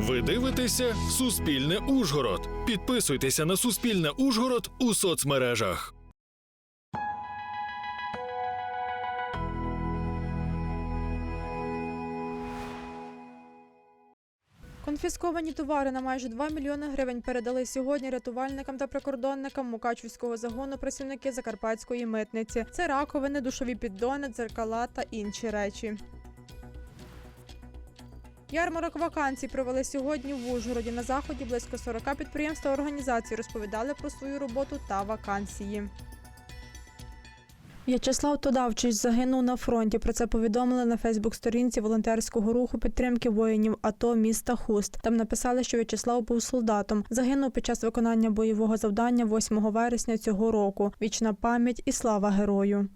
Ви дивитеся Суспільне Ужгород. Підписуйтеся на Суспільне Ужгород у соцмережах. Конфісковані товари на майже 2 мільйони гривень передали сьогодні рятувальникам та прикордонникам Мукачівського загону працівники Закарпатської митниці. Це раковини, душові піддони, дзеркала та інші речі. Ярмарок вакансій провели сьогодні в Ужгороді. На заході близько 40 підприємств та організацій розповідали про свою роботу та вакансії. В'ячеслав Тодавчич загинув на фронті. Про це повідомили на Фейсбук-сторінці волонтерського руху підтримки воїнів АТО міста Хуст. Там написали, що В'ячеслав був солдатом. Загинув під час виконання бойового завдання 8 вересня цього року. Вічна пам'ять і слава герою.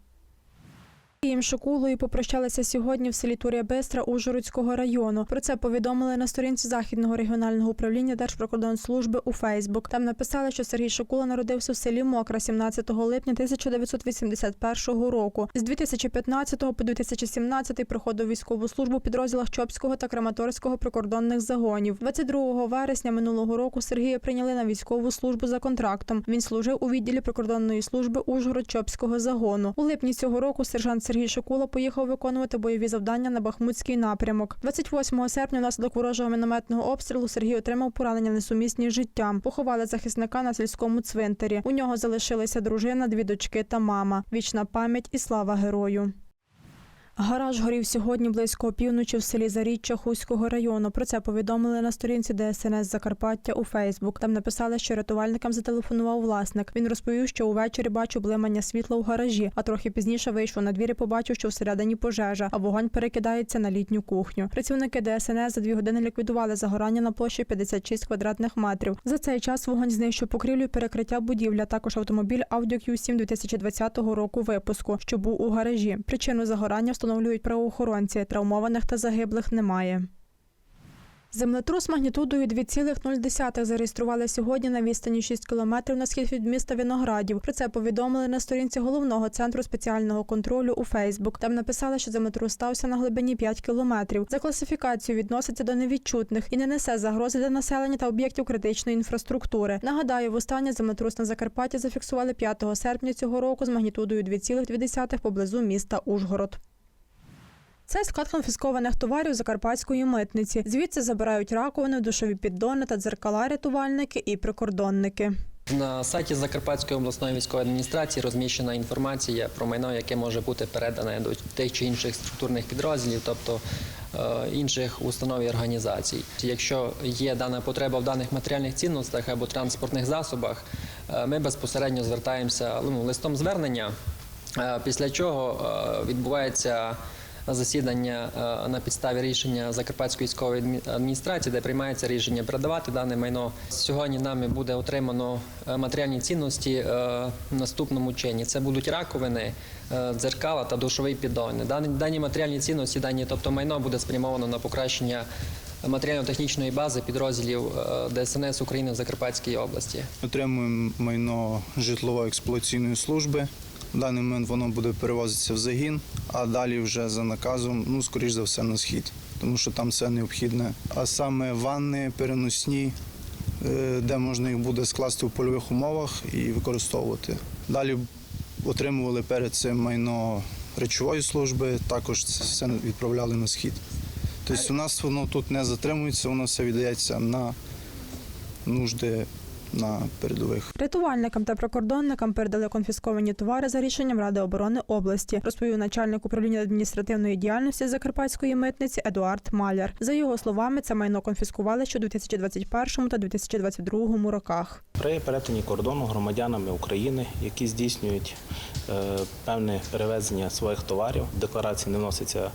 Їм Шокулою попрощалися сьогодні в селі Турія Бистра Ужгородського району. Про це повідомили на сторінці західного регіонального управління Держприкордонслужби у Фейсбук. Там написали, що Сергій Шокула народився в селі Мокра 17 липня 1981 року. З 2015 по 2017 проходив військову службу підрозділах Чопського та Краматорського прикордонних загонів. 22 вересня минулого року Сергія прийняли на військову службу за контрактом. Він служив у відділі прикордонної служби Ужгород-Чопського загону. У липні цього року сержант Сергій Шокула поїхав виконувати бойові завдання на Бахмутський напрямок. 28 серпня внаслідок ворожого мінометного обстрілу Сергій отримав поранення несумісні з життям. Поховали захисника на сільському цвинтарі. У нього залишилися дружина, дві дочки та мама. Вічна пам'ять і слава герою. Гараж горів сьогодні близько опівночі в селі Заріччя Хуського району. Про це повідомили на сторінці ДСНС Закарпаття у Фейсбук. Там написали, що рятувальникам зателефонував власник. Він розповів, що увечері бачив блимання світла у гаражі, а трохи пізніше вийшов на двір і побачив, що всередині пожежа, а вогонь перекидається на літню кухню. Працівники ДСНС за дві години ліквідували загорання на площі 56 квадратних метрів. За цей час вогонь знищив покрівлю і перекриття будівлі, а також автомобіль Audi Q7 2020 року випуску, що був у гаражі. Причину загорання встановлюють правоохоронці. Травмованих та загиблих немає. Землетрус магнітудою 2,0 зареєстрували сьогодні на відстані 6 кілометрів на схід від міста Виноградів. Про це повідомили на сторінці головного центру спеціального контролю у Фейсбук. Там написали, що землетрус стався на глибині 5 кілометрів. За класифікацією відноситься до невідчутних і не несе загрози для населення та об'єктів критичної інфраструктури. Нагадаю, востаннє землетрус на Закарпатті зафіксували 5 серпня цього року з магнітудою 2,2 поблизу міста Ужгород. Це склад конфіскованих товарів закарпатської митниці. Звідси забирають раковини, душові піддони та дзеркала рятувальники і прикордонники. На сайті Закарпатської обласної військової адміністрації розміщена інформація про майно, яке може бути передане до тих чи інших структурних підрозділів, тобто е, інших установ і організацій. Якщо є дана потреба в даних матеріальних цінностях або транспортних засобах, е, ми безпосередньо звертаємося ну, листом звернення, е, після чого відбувається засідання е, на підставі рішення Закарпатської військової адміністрації, де приймається рішення передавати дане майно. Сьогодні нами буде отримано е, матеріальні цінності е, в наступному чині. Це будуть раковини, дзеркала та душовий піддон. Дані матеріальні цінності, дані, тобто майно буде спрямовано на покращення матеріально-технічної бази підрозділів е, ДСНС України в Закарпатській області. Отримуємо майно житлово-експлуатаційної служби. В даний момент воно буде перевозитися в загін, а далі вже за наказом, ну, скоріш за все, на схід, тому що там все необхідне. А саме ванни переносні, е, де можна їх буде скласти в польових умовах і використовувати. Далі отримували перед цим майно речової служби, також це все відправляли на схід. Тобто у нас воно тут не затримується, воно все віддається на нужди на передових. Рятувальникам та прикордонникам передали конфісковані товари за рішенням Ради оборони області, розповів начальник управління адміністративної діяльності Закарпатської митниці Едуард Маляр. За його словами, це майно конфіскували ще у 2021 та 2022 роках. При перетині кордону громадянами України, які здійснюють е, певне перевезення своїх товарів, в декларації не вноситься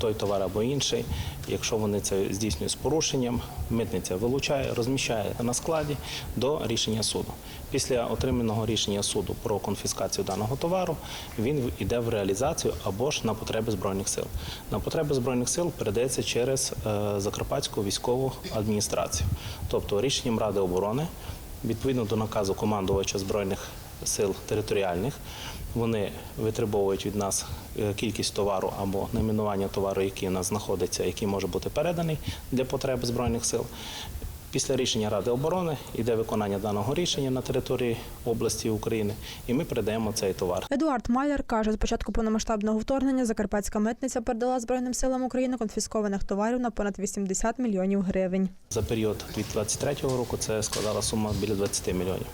той товар або інший. Якщо вони це здійснюють з порушенням, митниця вилучає, розміщає на складі до рішення суду. Після отриманого рішення суду про конфіскацію даного товару він йде в реалізацію або ж на потреби збройних сил. На потреби збройних сил передається через е, Закарпатську військову адміністрацію, тобто рішенням Ради оборони відповідно до наказу командувача збройних сил територіальних Вони витребовують від нас е, кількість товару або найменування товару, який у нас знаходиться, який може бути переданий для потреб збройних сил. Після рішення Ради оборони йде виконання даного рішення на території області України, і ми передаємо цей товар. Едуард Маляр каже, з початку повномасштабного вторгнення Закарпатська митниця передала Збройним силам України конфіскованих товарів на понад 80 мільйонів гривень. За період від 23-го року це складала сума біля 20 мільйонів.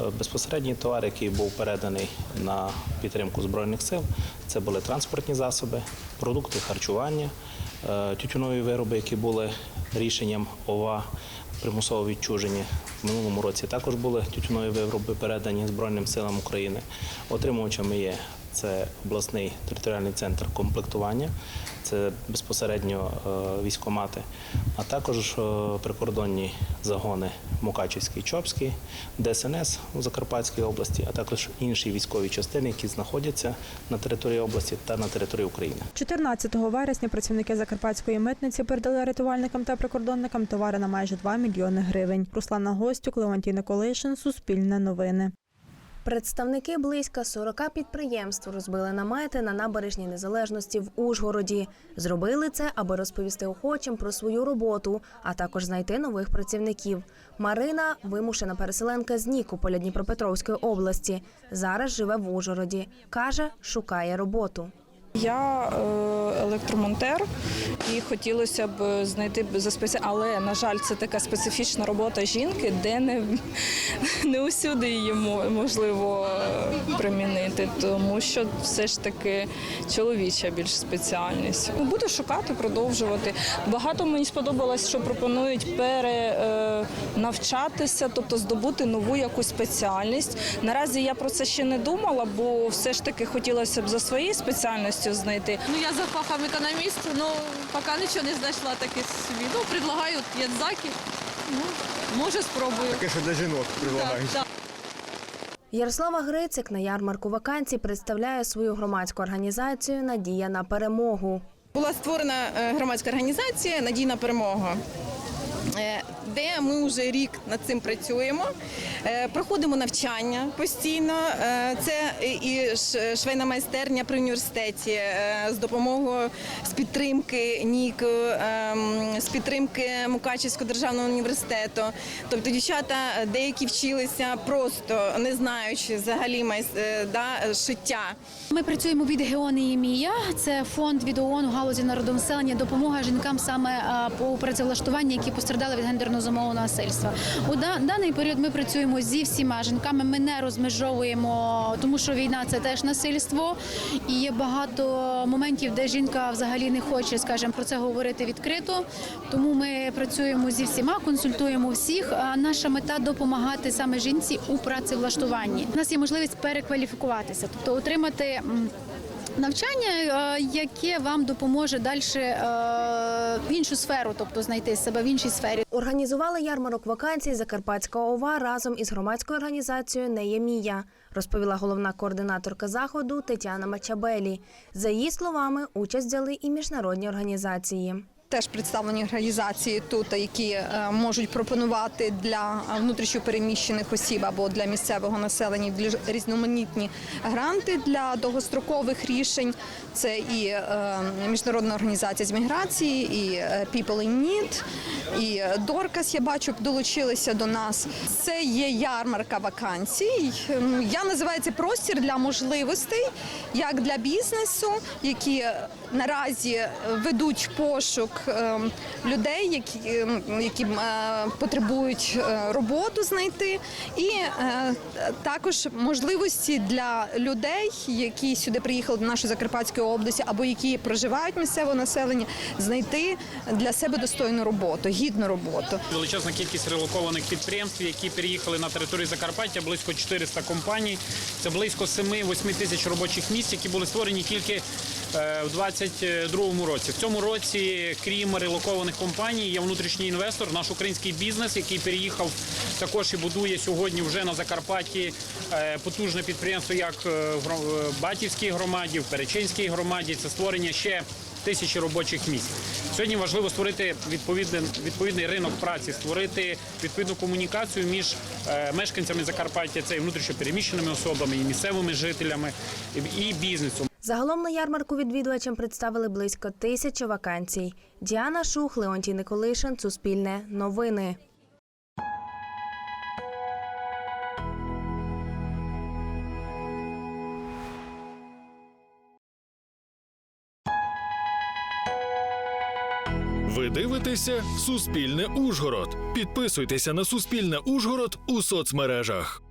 Е, Безпосередній товар, який був переданий на підтримку збройних сил, це були транспортні засоби, продукти харчування, е, тютюнові вироби, які були рішенням ОВА примусово відчужені. В минулому році також були тютюнові вироби передані Збройним силам України. Отримувачами є це обласний територіальний центр комплектування, це безпосередньо е, військомати, а також е, прикордонні загони Мукачівський, Чопський, ДСНС у Закарпатській області, а також інші військові частини, які знаходяться на території області та на території України. 14 вересня працівники Закарпатської митниці передали рятувальникам та прикордонникам товари на майже 2 мільйони гривень. Руслана Гостюк, Леонтій Николишин, Суспільне новини. Представники близько 40 підприємств розбили намети на набережній незалежності в Ужгороді. Зробили це, аби розповісти охочим про свою роботу, а також знайти нових працівників. Марина вимушена переселенка з Нікополя Дніпропетровської області. Зараз живе в Ужгороді. каже, шукає роботу. Я е, електромонтер і хотілося б знайти за спеці... але на жаль, це така специфічна робота жінки, де не, не усюди її можливо е, примінити, тому що все ж таки чоловіча більш спеціальність. Буду шукати, продовжувати. Багато мені сподобалось, що пропонують перенавчатися, тобто здобути нову якусь спеціальність. Наразі я про це ще не думала, бо все ж таки хотілося б за своєю спеціальністю знайти. Ну, я за фахом економіст, ну, поки нічого не знайшла таке собі. Ну, предлагають ядзаки. Ну, може, спробую. Таке, що для жінок предлагають. Так, так. Ярослава Грицик на ярмарку вакансій представляє свою громадську організацію Надія на перемогу. Була створена е, громадська організація Надійна перемога. Е, Де ми вже рік над цим працюємо, Е, проходимо навчання постійно. Е, Це і швейна майстерня при університеті з допомогою з підтримки НІК, ем, з підтримки Мукачівського державного університету. Тобто дівчата деякі вчилися просто не знаючи взагалі да, шиття. Ми працюємо від Геони Ємія. Це фонд від ООН у галузі народонаселення, допомога жінкам саме по працевлаштуванню, які постраждали від гендерно замовленого насильства. У даний період ми працюємо зі всіма жінками. Ми не розмежовуємо, тому що війна це теж насильство, і є багато моментів, де жінка взагалі не хоче, скажімо, про це говорити відкрито. Тому ми працюємо зі всіма, консультуємо всіх. А наша мета допомагати саме жінці у працевлаштуванні. У нас є можливість перекваліфікуватися, тобто отримати. Навчання, е, яке вам допоможе далі в іншу сферу, тобто знайти себе в іншій сфері. Організували ярмарок вакансій Закарпатська ОВА разом із громадською організацією Неємія, розповіла головна координаторка заходу Тетяна Мачабелі. За її словами, участь взяли і міжнародні організації. Теж представлені організації тут, які е, можуть пропонувати для внутрішньопереміщених осіб або для місцевого населення різноманітні гранти для довгострокових рішень. Це і е, міжнародна організація з міграції, і е, People in Need, і Доркас, я бачу, долучилися до нас. Це є ярмарка вакансій. Я називаю це простір для можливостей, як для бізнесу, які наразі ведуть пошук е, людей, які, е, які е, потребують е, роботу знайти, і е, також можливості для людей, які сюди приїхали до нашої Закарпатської області, або які проживають місцеве населення, знайти для себе достойну роботу, гідну роботу. Величезна кількість релокованих підприємств, які переїхали на територію Закарпаття, близько 400 компаній. Це близько 7-8 тисяч робочих місць, які були створені тільки е, в 2022 році. В цьому році, крім релокованих компаній, є внутрішній інвестор, наш український бізнес, який переїхав також і будує сьогодні вже на Закарпатті е, потужне підприємство, як е, в Батівській громаді, в Перечинській громаді. Це створення ще тисячі робочих місць. Сьогодні важливо створити відповідний, відповідний ринок праці, створити відповідну комунікацію між е, мешканцями Закарпаття, це і внутрішньопереміщеними особами, і місцевими жителями, і бізнесом. Загалом на ярмарку відвідувачам представили близько тисячі вакансій. Діана Шух, Леонтій Николишин, Суспільне, Новини. Ви дивитеся Суспільне Ужгород. Підписуйтеся на Суспільне Ужгород у соцмережах.